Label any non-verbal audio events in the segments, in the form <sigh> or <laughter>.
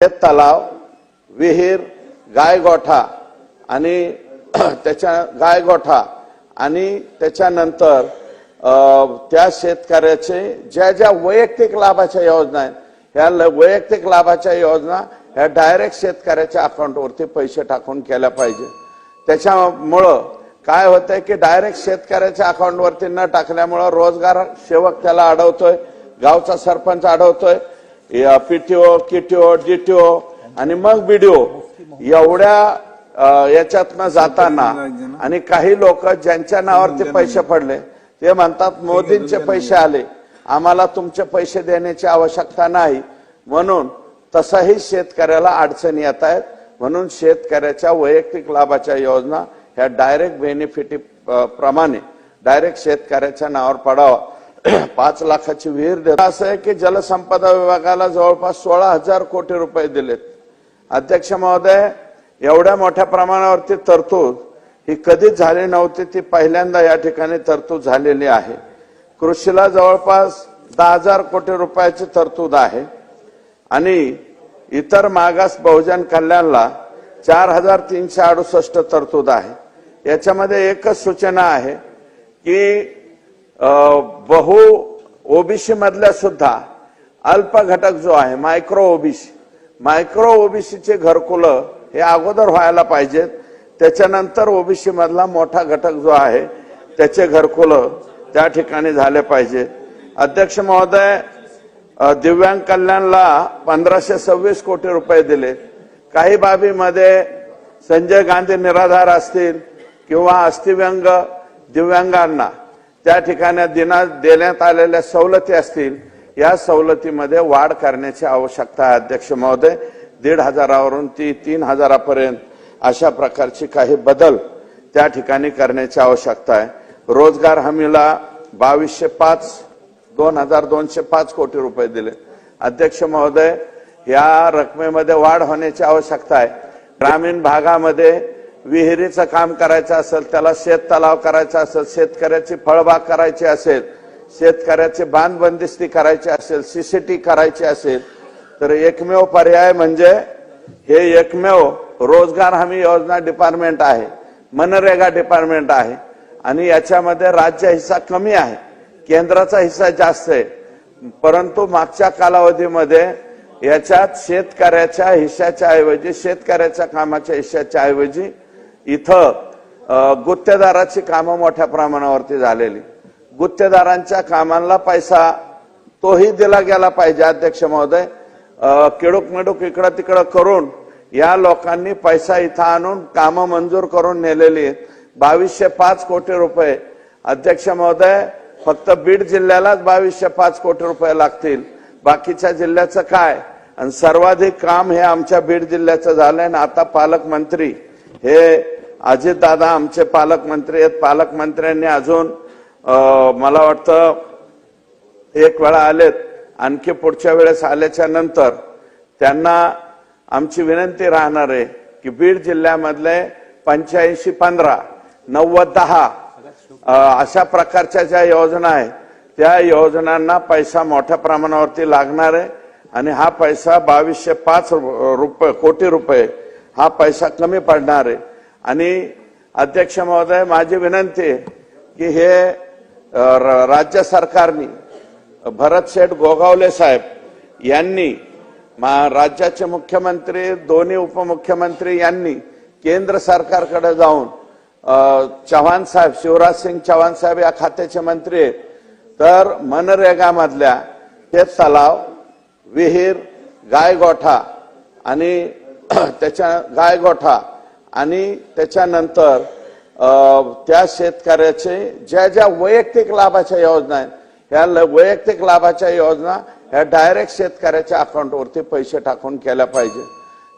तलाव विहीर गायगोठा आणि <clears throat> त्याच्या गायगोठा आणि त्याच्यानंतर त्या शेतकऱ्याचे ज्या ज्या वैयक्तिक लाभाच्या योजना आहेत ह्या ल- वैयक्तिक लाभाच्या योजना ह्या डायरेक्ट शेतकऱ्याच्या अकाउंटवरती पैसे टाकून केल्या पाहिजे. त्याच्यामुळं काय होतंय की डायरेक्ट शेतकऱ्याच्या अकाउंटवरती न टाकल्यामुळं रोजगार सेवक त्याला अडवतोय गावचा सरपंच अडवतोय पीटीओ किटीओ डीटीओ आणि मग बीडीओ एवढ्या याच्यातनं जाताना आणि काही लोक ज्यांच्या नावावरती पैसे पडले ते म्हणतात मोदींचे पैसे आले. आम्हाला तुमचे पैसे देण्याची आवश्यकता नाही. म्हणून तसाही शेतकऱ्याला अडचणी येत आहेत. म्हणून शेतकऱ्याच्या वैयक्तिक लाभाच्या योजना ह्या डायरेक्ट बेनिफिट प्रमाणे डायरेक्ट शेतकऱ्याच्या नावावर पडावा. <clears throat> पाच लाखाची विहीर देत असं आहे की जलसंपदा विभागाला जवळपास सोळा हजार कोटी रुपये दिलेत. अध्यक्ष महोदय एवढ्या मोठ्या प्रमाणावरती तरतूद ही कधीच झाली नव्हती ती पहिल्यांदा या ठिकाणी तरतूद झालेली आहे. कृषीला जवळपास दहा हजार कोटी रुपयाची तरतूद आहे. आणि इतर मागास बहुजन कल्याणला चार हजार तीनशे अडुसष्ट तरतूद आहे. याच्यामध्ये एकच सूचना आहे की बहु ओबीसी मधल्या सुद्धा अल्प घटक जो आहे मायक्रो ओबीसी मायक्रो ओबीसीचे घरकुलं हे अगोदर व्हायला पाहिजेत. त्याच्यानंतर ओबीसी मधला मोठा घटक जो आहे त्याचे घरकुलं त्या ठिकाणी झाले पाहिजेत. अध्यक्ष महोदय दिव्यांग कल्याणला पंधराशे सव्वीस कोटी रुपये दिले काही बाबीमध्ये संजय गांधी निराधार असतील किंवा अस्थिव्यंग दिव्यांगांना त्या ठिकाणी दिना देण्यात आलेल्या सवलती असतील या सवलतीमध्ये वाढ करण्याची आवश्यकता आहे अध्यक्ष महोदय. दीड हजारावरून ती तीन हजारापर्यंत अशा प्रकारची काही बदल त्या ठिकाणी करण्याची आवश्यकता आहे. रोजगार हमीला बावीसशे पाच दोन हजार दोनशे पाच कोटी रुपये दिले. अध्यक्ष महोदय या रकमेमध्ये वाढ होण्याची आवश्यकता आहे. ग्रामीण भागामध्ये विहिरीचं काम करायचं असेल त्याला शेत तलाव करायचा असेल शेतकऱ्याची फळबाग करायची असेल शेतकऱ्याची बांधबंदिस्ती करायची असेल सीसीटी करायची असेल तर एकमेव पर्याय म्हणजे हे एकमेव रोजगार हमी योजना डिपार्टमेंट आहे मनरेगा डिपार्टमेंट आहे आणि याच्यामध्ये राज्य हिस्सा कमी आहे केंद्राचा हिस्सा जास्त आहे. परंतु मागच्या कालावधीमध्ये याच्यात शेतकऱ्याच्या हिश्श्याच्या ऐवजी शेतकऱ्याच्या कामाच्या हिश्श्याच्या ऐवजी इथं गुत्तेदाराची कामं मोठ्या प्रमाणावरती झालेली. गुत्तेदारांच्या कामांना पैसा तोही दिला गेला पाहिजे अध्यक्ष महोदय. किडूक मिडूक इकडं तिकडं करून या लोकांनी पैसा इथं आणून कामं मंजूर करून नेलेली आहेत. बावीसशे पाच कोटी रुपये. अध्यक्ष महोदय फक्त बीड जिल्ह्यालाच बावीसशे पाच कोटी रुपये लागतील. बाकीच्या जिल्ह्याचं काय? आणि सर्वाधिक काम हे आमच्या बीड जिल्ह्याचं झालंय आणि आता पालकमंत्री हे अजितदादा आमचे पालकमंत्री आहेत. पालकमंत्र्यांनी अजून मला वाटतं एक वेळा आलेत. आणखी पुढच्या वेळेस आल्याच्यानंतर त्यांना आमची विनंती राहणार आहे की बीड जिल्ह्यामधले पंच्याऐंशी पंधरा नव्वद दहा अशा प्रकारच्या ज्या योजना आहेत त्या योजनांना पैसा मोठ्या प्रमाणावरती लागणार आहे. आणि हा पैसा बावीसशे पाच रुपये कोटी रुपये हा पैसा कमी पडणार आहे. आणि अध्यक्ष महोदय माझी विनंती आहे की हे र- राज्य सरकारनी भरत शेठ गोगावले साहेब यांनी मा- राज्याचे मुख्यमंत्री दोन्ही उपमुख्यमंत्री यांनी केंद्र सरकारकडे जाऊन चव्हाण साहेब शिवराज सिंग चव्हाण साहेब या खात्याचे मंत्री आहेत. तर मनरेगामधल्या हे तलाव विहीर गायगोठा आणि <clears throat> त्याच्या गायगोठा आणि त्याच्यानंतर त्या शेतकऱ्याचे ज्या ज्या वैयक्तिक लाभाच्या योजना आहेत ह्या ल- वैयक्तिक लाभाच्या योजना ह्या डायरेक्ट शेतकऱ्याच्या अकाउंटवरती पैसे टाकून केल्या पाहिजे.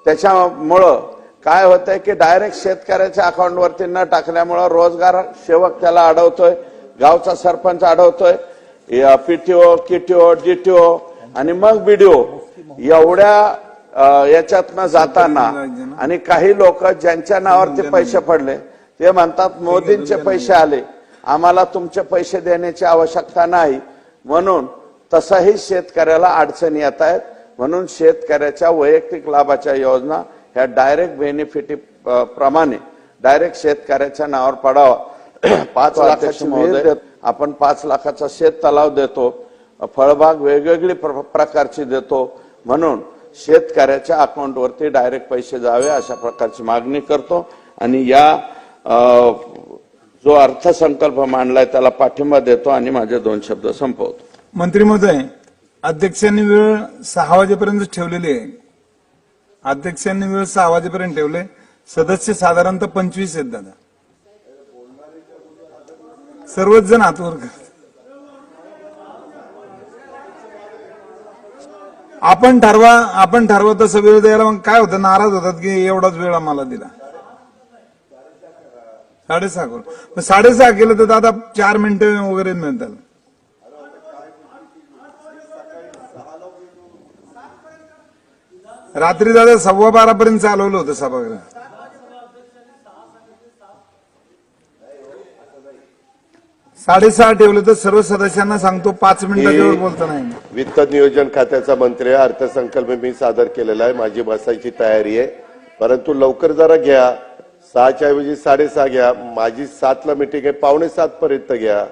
त्याच्यामुळं काय होतंय की डायरेक्ट शेतकऱ्याच्या अकाउंटवरती न टाकल्यामुळं रोजगार सेवक त्याला अडवतोय गावचा सरपंच अडवतोय पीटीओ किटीओ डीटीओ आणि मग बीडीओ एवढ्या याच्यातनं जाताना आणि काही लोक ज्यांच्या नावावरती पैसे पडले ते म्हणतात मोदींचे पैसे आले. आम्हाला तुमचे पैसे देण्याची आवश्यकता नाही. म्हणून तसाही शेतकऱ्याला अडचणी येत आहेत. म्हणून शेतकऱ्याच्या वैयक्तिक लाभाच्या योजना ह्या डायरेक्ट बेनिफिट प्रमाणे डायरेक्ट शेतकऱ्याच्या नावावर पडावा. <coughs> पाच लाखाची आपण पाच लाखाचा शेत तलाव देतो. फळबाग वेगवेगळी प्र- प्रकारची देतो. म्हणून शेतकऱ्याच्या अकाउंटवरती डायरेक्ट पैसे जावे अशा प्रकारची मागणी करतो. आणि या जो अर्थसंकल्प मांडलाय त्याला पाठिंबा देतो आणि माझे दोन शब्द संपवतो. मंत्री महोदय अध्यक्षांनी वेळ सहा वाजेपर्यंत ठेवलेली आहे. अध्यक्षांनी वेळ सहा वाजेपर्यंत ठेवले. सदस्य साधारणतः पंचवीस आहेत दादा. सर्वच जण हातवर करतात. आपण ठरवा आपण ठरवा तसं वेळ द्यायला मग काय होतं? नाराज होतात की एवढाच वेळ आम्हाला दिला. साडेसहा करू मग साडेसहा केलं तर दादा चार मिनिटं वगैरे मिळतात. रात्री दादा सव्वा बारा पर्यंत चालवलं होतं सभागृह. साडेसहा ठेवलं तर सर्व सदस्यांना सांगतो पाच वर बोलता नाही. वित्त नियोजन खात्याचा मंत्री आहे अर्थसंकल्प मी सादर केलेला आहे माझी बसायची तयारी आहे. परंतु लवकर जरा घ्या सहाच्या ऐवजी साडेसहा घ्या माझी सातला मिटिंग आहे पावणे सात पर्यंत घ्या.